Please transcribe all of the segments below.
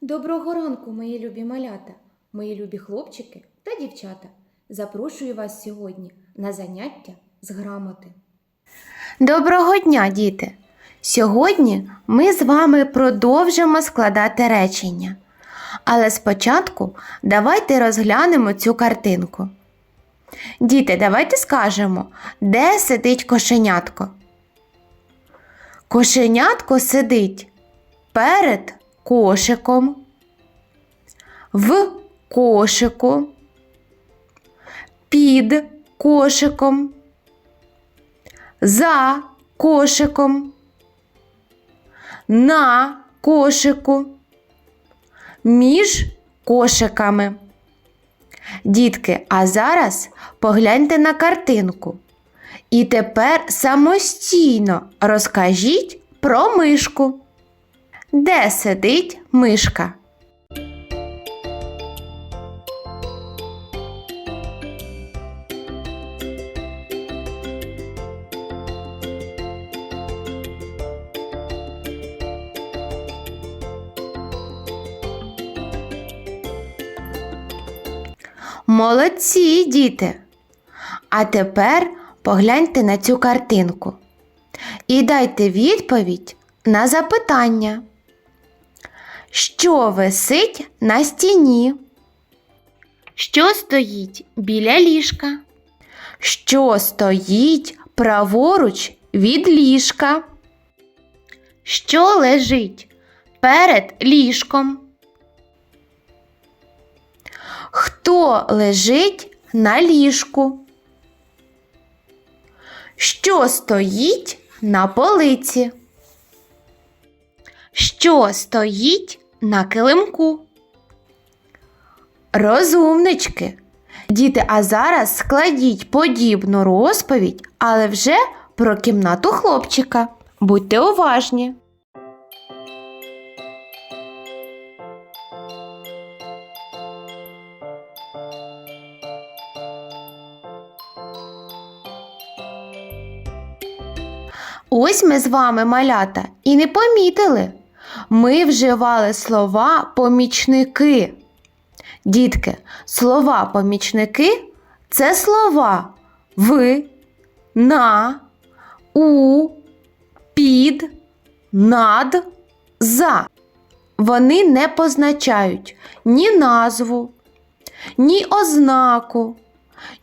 Доброго ранку, мої любі малята, мої любі хлопчики та дівчата. Запрошую вас сьогодні на заняття з грамоти. Доброго дня, діти! Сьогодні ми з вами продовжимо складати речення. Але спочатку давайте розглянемо цю картинку. Діти, давайте скажемо, де сидить кошенятко. Кошенятко сидить перед кошиком, в кошику, під кошиком, за кошиком, на кошику, між кошиками. Дітки, а зараз погляньте на картинку. І тепер самостійно розкажіть про мишку. Де сидить мишка? Молодці, діти. А тепер погляньте на цю картинку і дайте відповідь на запитання. Що висить на стіні? Що стоїть біля ліжка? Що стоїть праворуч від ліжка? Що лежить перед ліжком? Хто лежить на ліжку? Що стоїть на полиці? Що стоїть на килимку? Розумнички. Діти, а зараз складіть подібну розповідь, але вже про кімнату хлопчика. Будьте уважні. Ось ми з вами малята і не помітили. Ми вживали слова помічники. Дітки, слова помічники це слова в, на, у, під, над, за. Вони не позначають ні назву, ні ознаку,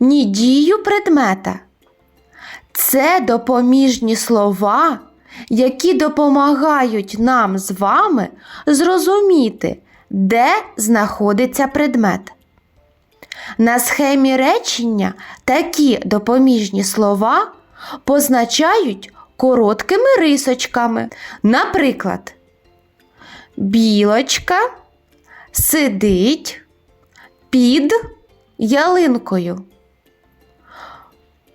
ні дію предмета. Це допоміжні слова, які допомагають нам з вами зрозуміти, де знаходиться предмет. На схемі речення такі допоміжні слова позначають короткими рисочками. Наприклад, білочка сидить під ялинкою.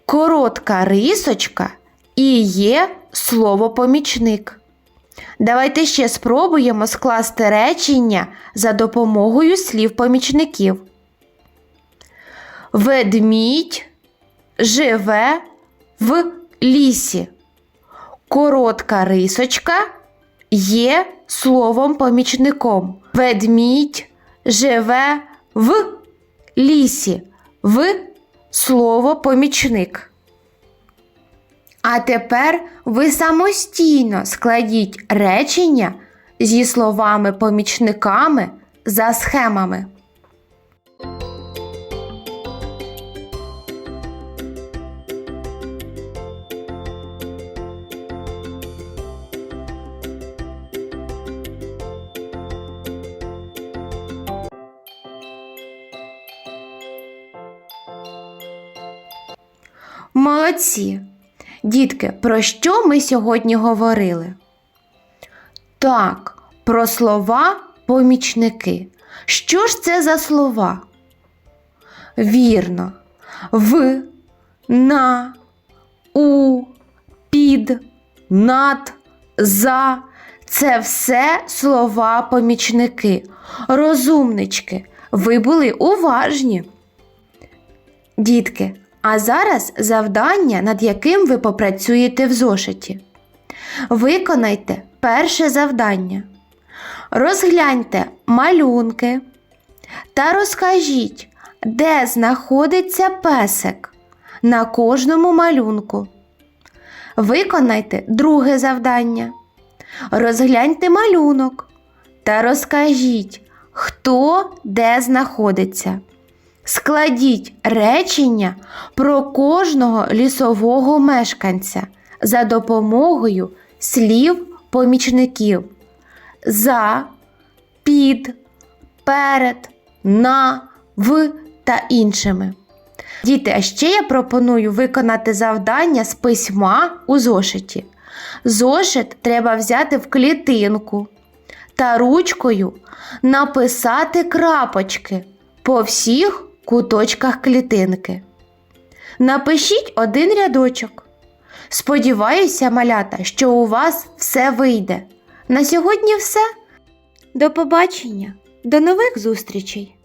Коротка рисочка і є слово помічник. Давайте ще спробуємо скласти речення за допомогою слів помічників. Ведмідь живе в лісі. Коротка рисочка є словом помічником. Ведмідь живе в лісі. В слово помічник. А тепер ви самостійно складіть речення зі словами-помічниками за схемами. Молодці! Дітки, про що ми сьогодні говорили? Так, про слова помічники. Що ж це за слова? Вірно, в, на, у, під, над, за. Це все слова помічники. Розумнички, ви були уважні. Дітки, а зараз завдання, над яким ви попрацюєте в зошиті. Виконайте перше завдання. Розгляньте малюнки та розкажіть, де знаходиться песик на кожному малюнку. Виконайте друге завдання. Розгляньте малюнок та розкажіть, хто де знаходиться. Складіть речення про кожного лісового мешканця за допомогою слів-помічників за, під, перед, на, в та іншими. Діти, а ще я пропоную виконати завдання з письма у зошиті. Зошит треба взяти в клітинку та ручкою написати крапочки по всіх куточках клітинки. Напишіть один рядочок. Сподіваюся, малята, що у вас все вийде. На сьогодні все. До побачення, до нових зустрічей!